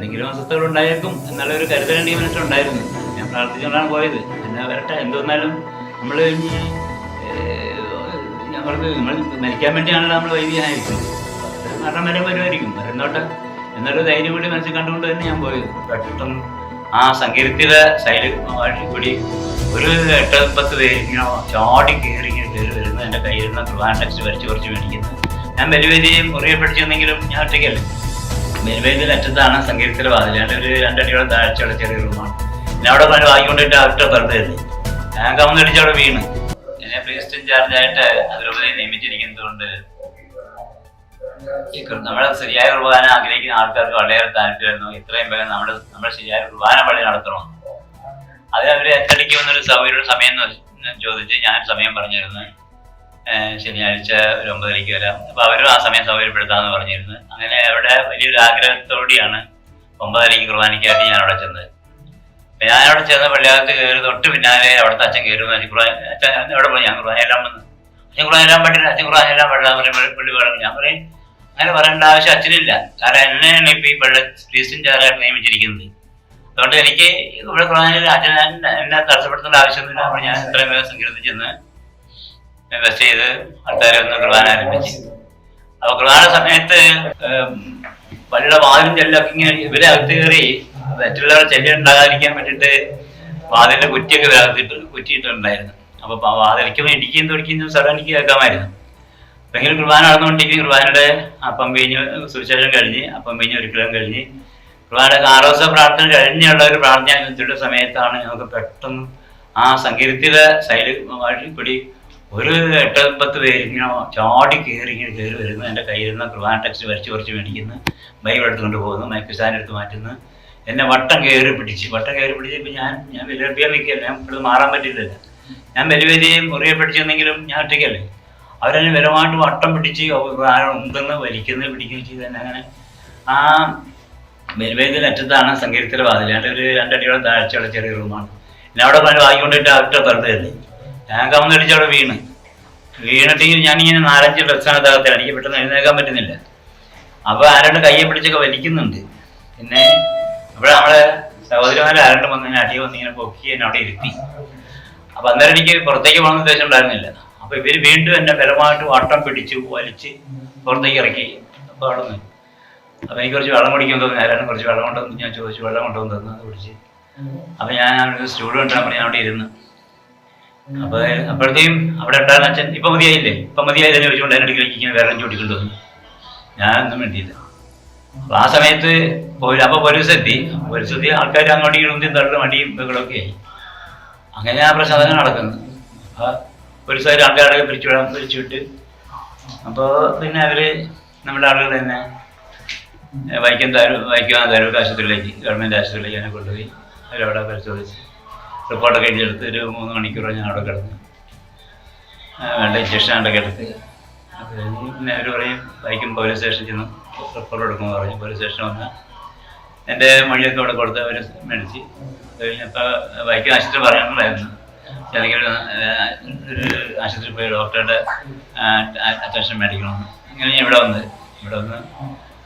എന്തെങ്കിലും അസ്വസ്ഥകൾ ഉണ്ടായേക്കും എന്നുള്ള ഒരു കരുതൽ ഉണ്ടായിരുന്നു. ഞാൻ പ്രാർത്ഥിച്ചുകൊണ്ടാണ് പോയത്. എന്നാ വരട്ടെ എന്തോന്നാലും നമ്മൾ ഇനി പറഞ്ഞു നമ്മൾ മരിക്കാൻ വേണ്ടിയാണല്ലോ നമ്മൾ വൈദികനായിരിക്കുന്നത് മരണം വരെ വരുമായിരിക്കും. വരുന്നോട്ടെ എന്നൊരു ധൈര്യം കൂടി മനസ്സിൽ കണ്ടുകൊണ്ട് തന്നെ ഞാൻ പോയത്. പെട്ടെന്ന് ആ സങ്കീർത്തിയുടെ ശൈലി കൂടി ഒരു എട്ട് പത്ത് പേര് ഇങ്ങനെ ചാടി കയറി ഇങ്ങനെ കയറി വരുന്നു എന്റെ കയ്യിൽ നിന്ന് ടെക്സ്റ്റ് വരച്ച് കുറച്ച് മേടിക്കുന്നത് ഞാൻ വലിയ വലിയ മുറിയെ പഠിച്ചെന്നെങ്കിലും ഞാൻ ഒറ്റയ്ക്കല്ലേ. ബലിവേദിയിൽ അറ്റത്താണ് സംഗീതത്തിലെ വാതിൽ ഞാൻ ഒരു രണ്ടടിയോളം താഴ്ചയുള്ള ചെറിയ റൂമാണ്. പിന്നെ അവിടെ പോയി വാങ്ങിക്കൊണ്ടിട്ട് അവരുടെ വെറുതെ ഞാൻ കമന്നടിച്ച് അവിടെ വീണ്. എന്നെ പ്രീസ്റ്റ് ചാർജായിട്ട് അതിലുപരി നിയമിച്ചിരിക്കുന്നതുകൊണ്ട് ഈ കൃ- നമ്മുടെ ശരിയായ കുർബാന ആഗ്രഹിക്കുന്ന ആൾക്കാർക്ക് വളരെ താല്പര്യമായിരുന്നു. ഇത്രയും വേഗം നമ്മുടെ നമ്മുടെ ശരിയായ കുർബാന പള്ളി നടത്തണം. അത് അവർ അച്ചടിക്ക് വന്നൊരു സൗകര്യം സമയം ചോദിച്ച് ഞാൻ സമയം പറഞ്ഞിരുന്നു. ശനിയാഴ്ച ഒരു മണിക്ക് വരാം. അപ്പൊ അവരും ആ സമയം സൗകര്യപ്പെടുത്താന്ന് പറഞ്ഞിരുന്നു. അങ്ങനെ അവിടെ വലിയൊരു ആഗ്രഹത്തോടെയാണ് ഒമ്പതരയ്ക്ക് കുർബാനയ്ക്കായിട്ട് ഞാൻ അവിടെ ചെന്നത്. അപ്പൊ ഞാൻ അവിടെ ചെന്ന പള്ളിയകത്ത് കയറി തൊട്ട് പിന്നാലെ അവിടുത്തെ അച്ഛൻ കയറുന്നു. അച്ഛൻ കുർബാന അച്ഛൻ എവിടെ പോയി? ഞാൻ കുർബാന എല്ലാം വന്നു. അച്ഛൻ കുർബാന എല്ലാം പറ്റില്ല. അച്ഛൻ കുർബാന എല്ലാം എന്ന് പറയും പള്ളി പറഞ്ഞു. ഞാൻ പറയും അങ്ങനെ പറയേണ്ട ആവശ്യം അച്ഛനില്ല. കാരണം എന്നെയാണ് ഇപ്പൊ ഈ പള്ളി ക്രിസ്ത്യൻ ചാറായിട്ട് നിയമിച്ചിരിക്കുന്നത്. അതുകൊണ്ട് എനിക്ക് ഇവിടെ കുർബാനയിൽ അച്ഛൻ എന്നെ- തടസ്സപ്പെടുത്തേണ്ട ആവശ്യമൊന്നുമില്ല. അപ്പോൾ ഞാൻ ഇത്രയും വേഗം സംഘടിപ്പിച്ചെന്ന് വെസ്റ്റ് ചെയ്ത് ആൾക്കാരെ ഒന്ന് കുർബാന ആരംഭിച്ചു. അപ്പൊ കുർബാന സമയത്ത് പള്ളിയുടെ വാതിലും ചെല്ലൊക്കെ ഇങ്ങനെ ഇവരെ അകത്ത് കയറി മറ്റുള്ളവരുടെ ചെല്ലി ഉണ്ടാകാതിരിക്കാൻ വാതിലിന്റെ കുറ്റിയൊക്കെ ഇവരകത്തിട്ട് കുറ്റിയിട്ടുണ്ടായിരുന്നു. അപ്പൊ വാതിലിക്കുമ്പോൾ ഇടിക്കുകയും തുടിക്കുകയും സഡനിക്ക് കേൾക്കാമായിരുന്നു. ഭയങ്കര കുർബാന നടന്നുകൊണ്ടിരിക്കും കുർബാനയുടെ അപ്പം കഴിഞ്ഞ് സുവിശേഷം കഴിഞ്ഞ് അപ്പം കഴിഞ്ഞ് ഒരിക്കലും കഴിഞ്ഞ്. കുർബാനയുടെ ആറോസ പ്രാർത്ഥന കഴിഞ്ഞുള്ള ഒരു പ്രാർത്ഥന സമയത്താണ് ഞങ്ങൾക്ക് പെട്ടെന്ന് ആ സംഗീതത്തിലെ ശൈലി കൂടി ഒരു എട്ട് പത്ത് പേര് ഇങ്ങനെ ചാടി കയറി ഇങ്ങനെ കയറി വരുന്നു. എന്റെ കയ്യിലിരുന്ന കുർബാന ടെക്സ്റ്റ് വരച്ച് കുറച്ച് മേടിക്കുന്നു. ബൈബിൾ എടുത്തുകൊണ്ട് പോകുന്നു. മൈക്കുസാൻ എടുത്ത് മാറ്റുന്നു. എന്നെ വട്ടം കയറി പിടിച്ച് വട്ടം കയറി പിടിച്ച് ഇപ്പം ഞാൻ ഞാൻ വിലർപ്പിയാൻ നിൽക്കുകയല്ല. ഞാൻ ഇപ്പോൾ മാറാൻ പറ്റില്ലല്ലോ ഞാൻ വലിയ മുറിയെ പിടിച്ചെന്നെങ്കിലും ഞാൻ ഒറ്റയ്ക്കല്ലേ? അവരെന്നെ വിലമായിട്ട് വട്ടം പിടിച്ച് ഉണ്ടെന്ന് വലിക്കുന്നു പിടിക്കുകയും ചെയ്ത്. തന്നെ അങ്ങനെ ആ ബലിവേദിയുടെ അറ്റത്താണ് സങ്കീർത്തിലെ വാതിൽ. ഒരു രണ്ടടിയോളം താഴ്ചയുള്ള ചെറിയ റൂമാണ്. എന്നെ അവിടെ വാങ്ങിക്കൊണ്ടിട്ട് അവരുടെ വെറുതെ അല്ലേ ഞാൻ കമന്നടിച്ച് അവിടെ വീണ്. വീണിട്ടെങ്കിൽ ഇങ്ങനെ നാലഞ്ച് ഡ്രസ്സാണ് തകർത്തത് എനിക്ക് പെട്ടെന്ന് എഴുന്നേക്കാൻ പറ്റുന്നില്ല. അപ്പോൾ ആരാണ്ട് കയ്യെ പിടിച്ചൊക്കെ വലിക്കുന്നുണ്ട്. പിന്നെ ഇവിടെ നമ്മളെ സഹോദരിമാരെ ആരാണ്ട് വന്ന് ഇങ്ങനെ അടി വന്ന് ഇങ്ങനെ പൊക്കി എന്നെ അവിടെ ഇരുത്തി. അപ്പൊ അന്നേരം എനിക്ക് പുറത്തേക്ക് പോകണമെന്ന് ഉദ്ദേശം ഉണ്ടായിരുന്നില്ല. അപ്പൊ ഇവർ വീണ്ടും എന്നെ ബലമായിട്ട് വട്ടം പിടിച്ച് വലിച്ച് പുറത്തേക്ക് ഇറക്കി. അപ്പൊ അവിടെ നിന്ന്. അപ്പൊ എനിക്ക് കുറച്ച് വെള്ളം കുടിക്കാൻ തോന്നി. ആരാണ് കുറച്ച് വെള്ളം കൊണ്ടുവന്ന്? ഞാൻ ചോദിച്ചു വെള്ളം കൊണ്ടുവന്ന് തന്നു? അത് കുടിച്ച് അപ്പൊ ഞാൻ ഒരു ഉണ്ടാകാൻ ഞാൻ അവിടെ ഇരുന്ന്. അപ്പൊ അപ്പോഴത്തേക്കും അവിടെ ഉണ്ടായിരുന്ന അച്ഛൻ ഇപ്പൊ മതിയായില്ലേ? ഇപ്പൊ മതിയായില്ലേ ചോദിച്ചുകൊണ്ട് അതിനിടയ്ക്ക് ഇങ്ങനെ വേറെ ചൂടിക്കൊണ്ട് വന്നു. ഞാനൊന്നും വേണ്ടിയില്ല അപ്പൊ ആ സമയത്ത് പോയില്ല അപ്പൊ ഒരു എത്തി. ആൾക്കാർ അങ്ങോട്ടും ഇങ്ങോട്ടും തള്ളും മടിയും ബഹളമൊക്കെ ആയി. അങ്ങനെ ആ പ്രശ്നം തന്നെ നടക്കുന്നത് അപ്പൊ പോലീസുകാർ ആൾക്കാരൊക്കെ പിരിച്ചു വിടാൻ പിരിച്ചു വിട്ട്. അപ്പോൾ പിന്നെ അവർ നമ്മുടെ ആളുകൾ തന്നെ വൈക്കം താലൂ വൈക്കം താലൂക്ക് ആശുപത്രിയിലേക്ക് ഗവൺമെന്റ് ആശുപത്രിയിലേക്ക് എന്നെ കൊണ്ടുപോയി അവരവിടെ പരിശോധിച്ച്. റിപ്പോർട്ടൊക്കെ എഴുതിയെടുത്ത് ഒരു മൂന്ന് മണിക്കൂർ ഞാൻ അവിടെ കിടന്നു. വേണ്ട ഇഞ്ചക്ഷൻ അവിടെ എടുത്ത് അത് കഴിഞ്ഞ് പിന്നെ അവർ പറയും ബൈക്കും പോലീസ് സ്റ്റേഷനിൽ ചെന്ന്. റിപ്പോർട്ട് എടുക്കുമെന്ന് പറഞ്ഞു. പോലീസ് സ്റ്റേഷൻ വന്ന് എന്റെ മൊഴിയൊക്കെ അവിടെ കൊടുത്ത് അവർ മേടിച്ച്. കഴിഞ്ഞപ്പോൾ വൈക്കം ആശുപത്രി പറയാനുണ്ടായിരുന്നു അല്ലെങ്കിൽ ഒരു ആശുപത്രി പോയി ഡോക്ടറുടെ അറ്റൻഷൻ മേടിക്കണമെന്ന്. അങ്ങനെ ഇവിടെ വന്ന് ഇവിടെ വന്ന്.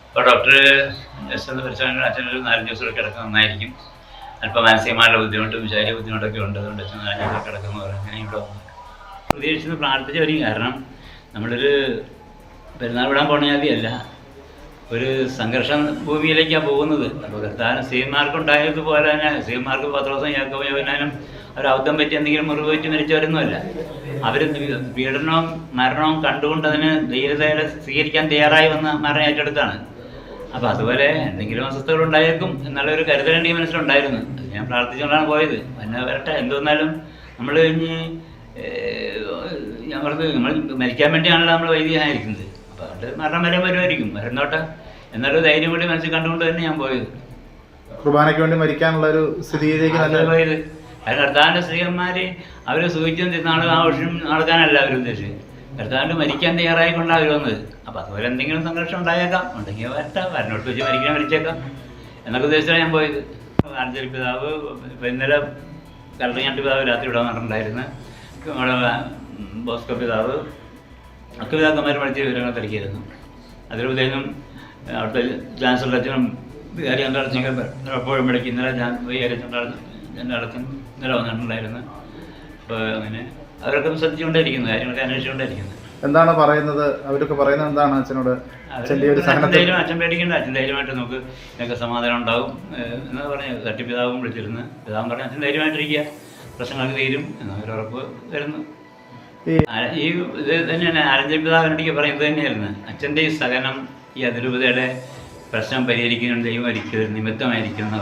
അപ്പോൾ ഡോക്ടർ ജസ്റ്റ് ഒന്ന് പരിശോധന അച്ഛനൊരു നാലഞ്ച് ദിവസം കിടക്കാൻ നന്നായിരിക്കും. അല്പം മാനസികമായുള്ള ബുദ്ധിമുട്ടും ശാരീരിക ബുദ്ധിമുട്ടൊക്കെ ഉണ്ട്. അതുകൊണ്ട് അച്ഛൻ ദിവസം കിടക്കുന്നു അങ്ങനെ ഇവിടെ വന്നു. പ്രതീക്ഷിച്ച് പ്രാർത്ഥിച്ച ഒരു കാരണം നമ്മളൊരു പെരുന്നാൾ വിടാൻ പോണ ജാതിയല്ല. ഒരു സംഘർഷ ഭൂമിയിലേക്കാണ് പോകുന്നത്. അപ്പോൾ കർത്താവിന് സീമാർക്കുണ്ടായതുപോലെ തന്നെ സീമാർക്ക് പത്രോസം ദിവസം യാക്കോബയോനാനും അവർ അബദ്ധം പറ്റി എന്തെങ്കിലും മുറിവ് പറ്റി മരിച്ചവരൊന്നുമല്ല അവർ പീഡനവും മരണവും കണ്ടുകൊണ്ട് അതിന് ധീരതയെ സ്വീകരിക്കാൻ തയ്യാറായി വന്ന മരണം ഏറ്റെടുത്താണ്. അപ്പോൾ അതുപോലെ എന്തെങ്കിലും അസ്വസ്ഥകൾ ഉണ്ടായേക്കും എന്നുള്ള ഒരു കരുതൽ എന്റെ മനസ്സിലുണ്ടായിരുന്നു. അത് ഞാൻ പ്രാർത്ഥിച്ചുകൊണ്ടാണ് പോയത്. പിന്നെ വരട്ടെ എന്തുവന്നാലും നമ്മൾ കഴിഞ്ഞ് ഞാൻ നമ്മൾ മരിക്കാൻ വേണ്ടിയാണല്ലോ നമ്മൾ വൈദികനായിരിക്കുന്നത്. അപ്പോൾ അതുകൊണ്ട് മരണം വരെ വരുമായിരിക്കും. മരുന്നോട്ടെ എന്നൊരു ധൈര്യം കൂടി മനസ്സിൽ കണ്ടുകൊണ്ട് തന്നെ ഞാൻ പോയത്. കുർബാനയ്ക്ക് വേണ്ടി മരിക്കാനുള്ള ഒരു സ്ഥിതിയിലേക്ക് അത് പോയത്. കാരണം കർത്താവിന്റെ സ്ത്രീകന്മാര് അവർ സൂചിച്ചും നാളെ ആഘോഷം നടക്കാനല്ല അവർ ഉദ്ദേശിച്ചത് കർത്താവിന്റെ മരിക്കാൻ തയ്യാറായിക്കൊണ്ടാണ് അവർ അപ്പോൾ അതുപോലെ എന്തെങ്കിലും സംഘർഷം ഉണ്ടായേക്കാം. ഉണ്ടെങ്കിൽ വരട്ടെ. വരനോട്ട് വെച്ച് മരിക്കാൻ മരിച്ചേക്കാം എന്നൊക്കെ ഉദ്ദേശിച്ചാണ് ഞാൻ പോയത്. ആർജൽ പിതാവ് ഇന്നലെ കല്ലറിഞ്ഞാട്ട് പിതാവ് രാത്രി ഇവിടെ വന്നിട്ടുണ്ടായിരുന്നു. നമ്മുടെ ബോസ്കോ പിതാവ് ഒക്കെ പിതാക്കന്മാർ പഠിച്ച വിവരങ്ങൾ തിരക്കിയിരുന്നു അതിലുപദേശം അവിടുത്തെ ചാൻസലർ അച്ഛനും വികാരി ചന്ദ്രാടത്തിനൊക്കെ എപ്പോഴും വിളിക്കും ഇന്നലെ ഞാൻ വികാരി ചന്ദ്രാടത്തിന് ഇന്നലെ വന്നിട്ടുണ്ടായിരുന്നു. അപ്പോൾ അങ്ങനെ അവരൊക്കെ ശ്രദ്ധിച്ചുകൊണ്ടിരിക്കുന്നത് കാര്യങ്ങളൊക്കെ അന്വേഷിച്ചുകൊണ്ടിരിക്കുന്നത് എന്താണ് പറയുന്നത്? അവരൊക്കെ പറയുന്നത് എന്താണ് അച്ഛനോട്? അച്ഛന്റെ ഒരു അച്ഛൻ പേടിക്കേണ്ട ധൈര്യം അച്ഛൻ പേടിക്കണ്ട അച്ഛൻ ധൈര്യമായിട്ട് നമുക്ക് ഇതൊക്കെ സമാധാനം ഉണ്ടാവും. ഏഹ് എന്ന് പറഞ്ഞ് തട്ടിപ്പിതാവും വിളിച്ചിരുന്നു. പിതാവും പറഞ്ഞ് അച്ഛൻ ധൈര്യമായിട്ടിരിക്കുക. പ്രശ്നങ്ങളൊക്കെ തീരും എന്നൊരു ഉറപ്പ് വരുന്നു. ഈ ആ- ഈ ഇത് തന്നെയാണ് ആരഞ്ചൻ പിതാവിനടിക്ക് പറയുന്നത് തന്നെയായിരുന്നു. അച്ഛന്റെ ഈ സഹനം ഈ അതിരൂപതയുടെ പ്രശ്നം പരിഹരിക്കുന്നതിന് ദൈവം ഒരിക്കലും നിമിത്തമായിരിക്കും എന്ന്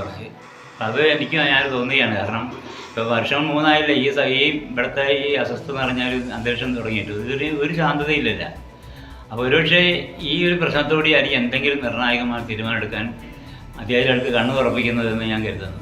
അത് എനിക്ക് ഞാൻ തോന്നുകയാണ് കാരണം ഇപ്പോൾ വർഷം മൂന്നായില്ല ഈ ഈ ഇവിടുത്തെ ഈ അസ്വസ്ഥത നിറഞ്ഞ ഒരു അന്തരീക്ഷം തുടങ്ങിയിട്ട് ഇതൊരു ഒരു ശാന്തതയില്ലല്ല. അപ്പോൾ ഒരുപക്ഷെ ഈ ഒരു പ്രശ്നത്തോടെ ആയിരിക്കും എന്തെങ്കിലും നിർണായകമായ തീരുമാനം എടുക്കാൻ അധ്യാപകർക്ക് കണ്ണു തുറപ്പിക്കുന്നതെന്ന് ഞാൻ കരുതുന്നു.